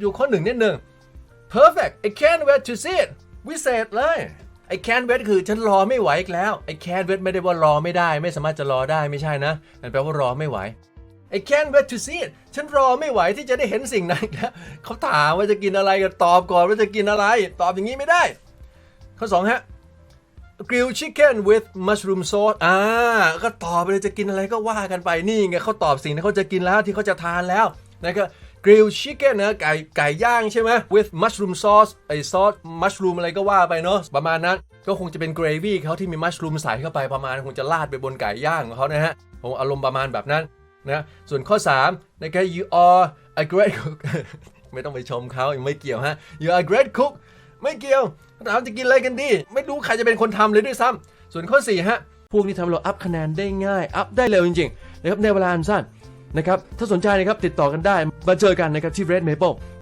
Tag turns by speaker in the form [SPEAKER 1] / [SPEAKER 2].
[SPEAKER 1] อยู่ข้อหนึ่งนิดหนึ่ง perfect I can't wait to see it วิเศษเลย I can't wait คือฉันรอไม่ไหวอีกแล้ว I can't wait ไม่ได้ว่ารอไม่ได้ ไม่สามารถจะรอได้ไม่ใช่นะมันแปลว่ารอไม่ไหว I can't wait to see it ฉันรอไม่ไหวที่จะได้เห็นสิ่งนั้นแล้วเขาถามว่าจะกินอะไรกันตอบก่อนว่าจะกินอะไร ตอบอย่างนี้ไม่ได้ ข้อสองฮะ grilled chicken with mushroom sauce อ่า ก็ตอบไปเลยจะกินอะไรก็ว่ากันไปนี่ไงเขาตอบสิ่งที่เขาจะกินแล้วที่เขาจะทานแล้วนะครับ grilled chicken นะไก่ไก่ย่างใช่ไหม with mushroom sauce ไอซอส mushroom อะไรก็ว่าไปเนาะประมาณนั้น ก็คงจะเป็น gravy เขาที่มี mushroom ใส่เข้าไปประมาณคงจะราดไปบนไก่ย่างของเขานะฮะคงอารมณ์ประมาณแบบนั้นนะส่วนข้อ 3 นะครับ you are a great cook ไม่ต้องไปชมเขาไม่เกี่ยวฮะ you are a great cook ไม่เกี่ยวถามจะกินอะไรกันดี ไม่รู้ใครจะเป็นคนทำเลยด้วยซ้ำส่วนข้อ 4 ฮะ พวกนี้ทำให้เราอัพคะแนนได้ง่าย อัพได้เร็วจริงๆนะครับในเวลาอันสั้นนะครับ ถ้าสนใจนะครับติดต่อกันได้ มาเจอกันนะครับที่ Red Maple